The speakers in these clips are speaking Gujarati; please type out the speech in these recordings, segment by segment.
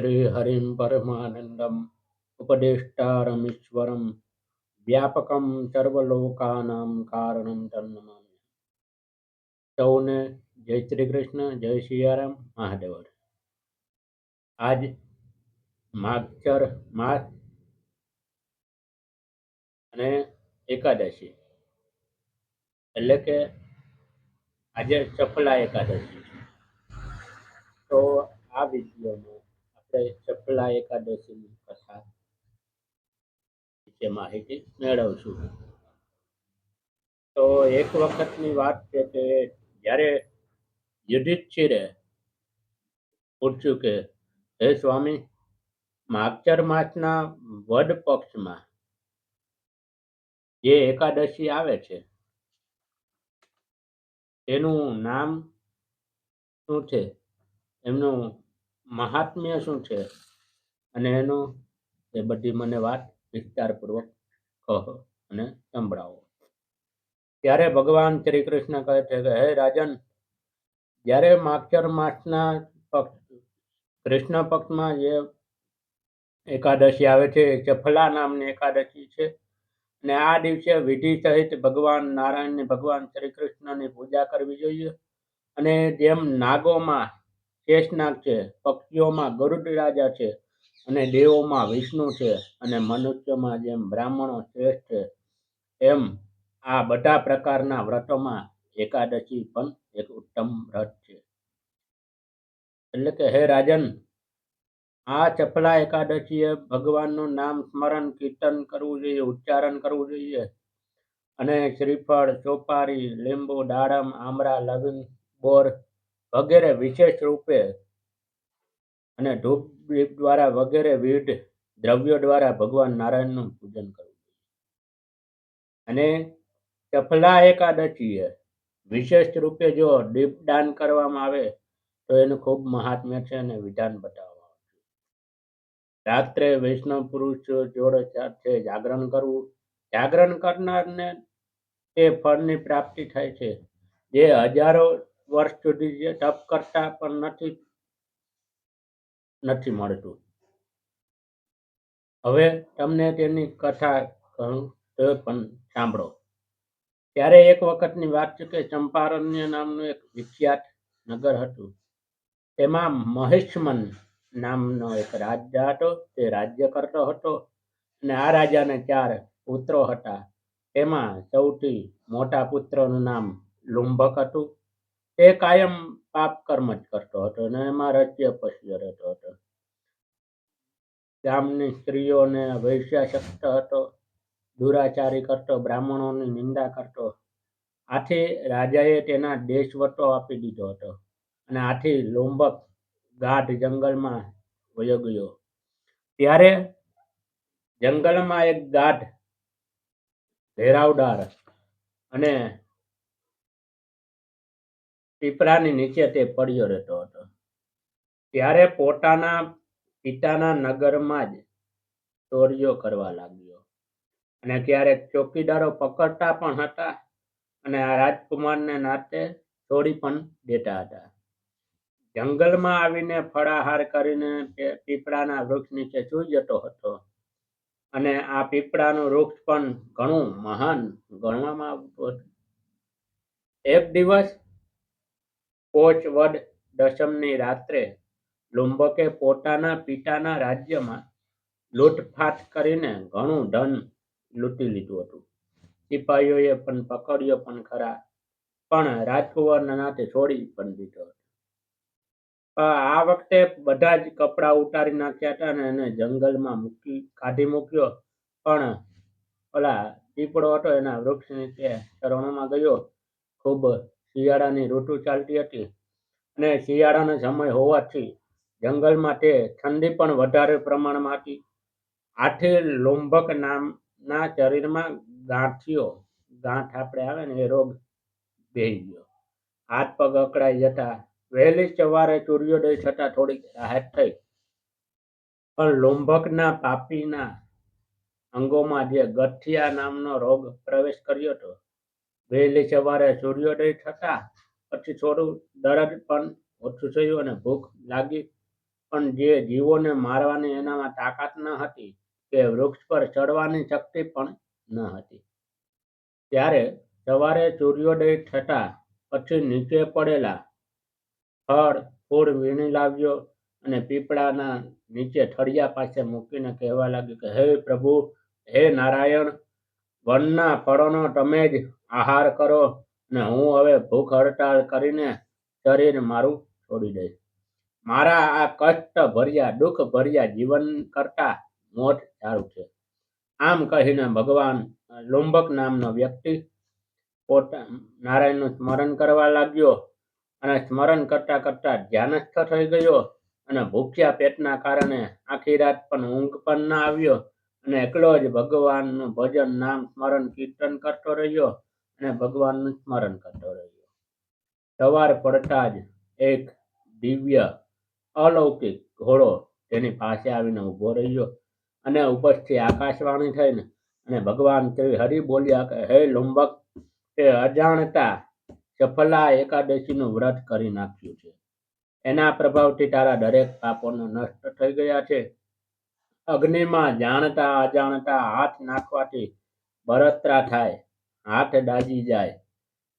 શ્રીહરિં પરમાનંદમ ઉપદેષ્ટારમીશ્વરમ વ્યાપકમ સર્વલોકાનામ કારણમ તન્નમામ્ય સૌને જય શ્રી કૃષ્ણ જય સિયારામ મહાદેવ આજ માગચર માસ અને એકાદશી એટલે કે આજે ચપલા એકાદશી તો આ વિડીયોમાં આપણે એકાદશીની કથા વિશે માહિતી મેળવશું. તો એક વખતની વાત છે કે જ્યારે યુધિષ્ઠિરે પૂછ્યું કે, હે સ્વામી, માગચર માસના વડ પક્ષમાં જે એકાદશી આવે છે, તેનું નામ શું છે? એમનું મહાત્મ્ય શું છે? અને એનું એ બધી મને વાત વિસ્તારપૂર્વક કહો અને સંભળાવો. ત્યારે ભગવાન શ્રી કૃષ્ણ કહે છે કે, હે રાજન, જ્યારે માક્ષર માસના પક્ષ, કૃષ્ણ પક્ષમાં જે એકાદશી આવે છે ચફલા નામની એકાદશી છે, અને આ દિવસે વિધિ સહિત ભગવાન નારાયણની, ભગવાન શ્રી કૃષ્ણની પૂજા કરવી જોઈએ, અને જેમ નાગોમાં શેષનાગ છે, પક્ષીઓમાં ગરુડ રાજા છે અને દેવોમાં વિષ્ણુ છે અને મનુષ્યમાં જેમ બ્રાહ્મણો શ્રેષ્ઠ છે, એમ આ બધા પ્રકારના વ્રતોમાં એકાદશી પણ એક ઉત્તમ વ્રત છે. એટલે કે હે રાજન, આ ચપલા એકાદશીએ ભગવાનનું નામ સ્મરણ, કીર્તન કરવું જોઈએ, ઉચ્ચારણ કરવું જોઈએ અને શ્રીફળ, ચોપારી, લીંબુ, દાડમ, આમળા, લવિંગ, બોર વગેરે વિશેષ રૂપે અને ધૂપ દીપ દ્વારા વગેરે વિવિધ દ્રવ્યો દ્વારા ભગવાન નારાયણનું પૂજન કરવું અને ચફલા એકાદશીએ વિશેષ રૂપે જો દીપદાન કરવામાં આવે, તો એનું ખૂબ મહાત્મ્ય છે અને વિધાન બતાવવામાં આવે છે. રાત્રે વૈષ્ણવ પુરુષ જોડે સાથે જાગરણ કરવું. જાગરણ કરનારને તે ફળની પ્રાપ્તિ થાય છે. જે હજારો વર્ષ સુધી જે તપ કરતા પણ નથી નથી મળતું. હવે તમને તેની કથા તો પણ સાંભળો. ત્યારે એક વખતની વાત છે કે ચંપારણ્ય નામનું એક વિખ્યાત નગર હતું. તેમાં મહેશમન નામનો એક રાજા હતો, તે રાજ્ય કરતો હતો અને આ રાજાને ચાર પુત્રો હતા. તેમાં સૌથી મોટા પુત્રનું નામ લુંભક હતું. તે કાયમ પાપ કર્મ જ કરતો હતો અને એમાં રાજ્ય પશ્ય રહેતો હતો. ગામની સ્ત્રીઓને વૈશ્યાશક્ત હતો, દુરાચારી કરતો, બ્રાહ્મણોની નિંદા કરતો. આથી રાજાએ તેના દેશવટો આપી દીધો હતો અને આથી લોંબક ગાઢ જંગલમાં વયો ગયો ત્યારે જંગલમાં એક ગાઢ ઘેરાવદાર અને પીપળાની નીચે તે પડ્યો રહેતો હતો. ત્યારે પોતાના પિતાના નગરમાં જ ચોરીઓ કરવા લાગ્યો. અને ક્યારેક ચોકીદારો પકડતા પણ હતા અને આ રાજકુમારને નાતે છોડી પણ દેતા હતા. જંગલમાં આવીને ફળાહાર કરીને પીપળાના વૃક્ષ નીચે સૂઈ જતો હતો. અને આ પીપળાનું વૃક્ષ પણ ઘણું મહાન ગણવામાં આવતું હતું. એક દિવસ પોચ વડ દશમની રાત્રે લુંબકે પોતાના પિતાના રાજ્યમાં લૂંટફાટ કરીને ઘણું ધન લૂંટી લીધું હતું. સિપાહીઓએ પણ પકડ્યો પણ ખરા, પણ રાજકુંવરના છોડી પણ દીધો હતો. આ વખતે બધા જ કપડાં ઉતારી નાખ્યા હતા અને એને જંગલમાં મૂકી, કાઢી મૂક્યો. પણ ઓલા દીપડો હતો એના વૃક્ષ નીચે ચરણોમાં ગયો. ખૂબ શિયાળાની ઋતુ ચાલતી હતી અને શિયાળાનો સમય હોવાથી જંગલમાં તે ઠંડી પણ વધારે પ્રમાણમાં હતી. આઠે લોંભક નામના શરીરમાં ગાંઠીઓ ગાંઠ આપણે આવે ને એ રોગ બેહી ગયો. હાથ પગ અકળાઈ જતા વહેલી સવારે સૂર્યોદય થતાં થોડીક રાહત થઈ. પણ લોંભકના પાપીના અંગોમાં જે ગઠિયા નામનો રોગ પ્રવેશ કર્યો હતો વહેલી સવારે સૂર્યોદય થતા પછી થોડું દરદ પણ ઓછું થયું અને ભૂખ લાગી. પણ જે જીવોને મારવાની એનામાં તાકાત ન હતી કે વૃક્ષ પર ચડવાની શક્તિ પણ ન હતી. ત્યારે સવારે સૂર્યોદય થતા પછી નીચે પડેલા ફળ ફૂડ વીણી લાવ્યો અને પીપળાના નીચે થળિયા પાસે મૂકીને કહેવા લાગ્યો કે, હે પ્રભુ, હે નારાયણ વનના ફળોનો તમે જ આહાર કરો ને હું હવે ભૂખ હડતાળ કરીને શરીર મારું છોડી દઈશ. મારા આ કષ્ટ ભર્યા દુઃખ ભર્યા જીવન કરતા મોત સારું છે. આમ કહીને ભગવાન લુંબક નામનો વ્યક્તિ પોતા નારાયણનું સ્મરણ કરવા લાગ્યો અને સ્મરણ કરતા કરતા ધ્યાનસ્થ થઈ ગયો અને ભૂખ્યા પેટના કારણે આખી રાત પણ ઊંઘ પણ ના આવ્યો. અને એકલો જ ભગવાનનું ભજન નામ સ્મરણ કીર્તન કરતો રહ્યો અને ભગવાનનું સ્મરણ કરતો રહ્યો. સવાર પડતા જ એક દિવ્ય અલૌકિક ઘોડો તેની પાસે આવીને ઊભો રહ્યો અને ઉપરથી આકાશવાણી થઈને અને ભગવાન શ્રી હરિ બોલ્યા કે, હે લુંબક, તે અજાણતા સફલા એકાદશીનું વ્રત કરી નાખ્યું છે. એના પ્રભાવથી તારા દરેક પાપોનો નષ્ટ થઈ ગયા છે. અગ્નિમાં જાણતા અજાણતા હાથ નાખવાથી બળતરા થાય, હાથ દાજી જાય.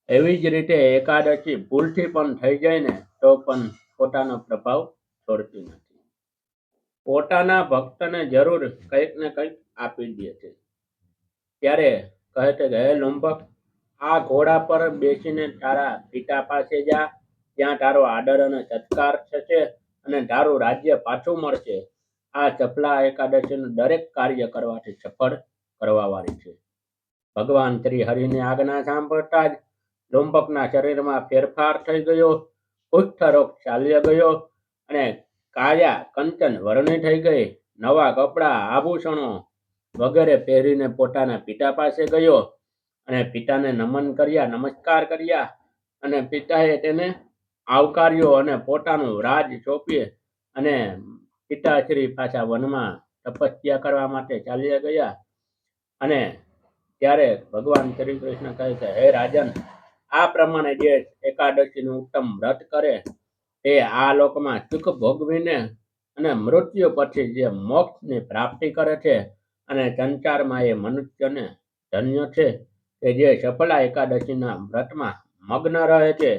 એવી જ રીતે એકાદશી ભૂલથી પણ થઈ જાય ને, તો પણ પોતાનો પ્રભાવ છોડતી નથી. પોતાના ભક્તને જરૂર કંઈક ને કંઈક આપી દે છે. ત્યારે કહે છે કે, હે લુંબક, આ ઘોડા પર બેસીને તારા પિતા પાસે જા. ત્યાં તારો આદર અને સત્કાર થશે અને તારું રાજ્ય પાછું મળશે. આ ચપલા એકાદશીનું દરેક કાર્ય કરવાથી સફળ કરવાવાળી છે. ભગવાન શ્રી હરિની આજ્ઞા સાંભળતા જ લુંબકના શરીરમાં ફેરફાર થઈ ગયો કુષ્ઠરોગ ચાલ્યો ગયો અને કાયા કંચન વર્ણી થઈ ગઈ. નવા કપડાં, આભૂષણો વગેરે પહેરીને પોતાના પિતા પાસે ગયો અને પિતાને નમન કર્યા, નમસ્કાર કર્યા અને પિતાએ તેને આવકાર્યો અને પોતાનું રાજ સોંપી અને પિતાશ્રી પાછા વનમાં તપસ્યા કરવા માટે ચાલ્યા ગયા અને ત્યારે ભગવાન શ્રી કૃષ્ણ કહે છે, હે રાજન, આ પ્રમાણે જે એકાદશીનું ઉત્તમ વ્રત કરે, તે આ લોકમાં સુખ ભોગવીને અને મૃત્યુ પછી જે મોક્ષની પ્રાપ્તિ કરે છે અને સંસારમાં એ મનુષ્યને ધન્ય છે કે જે સફળા એકાદશીના વ્રતમાં મગ્ન રહે છે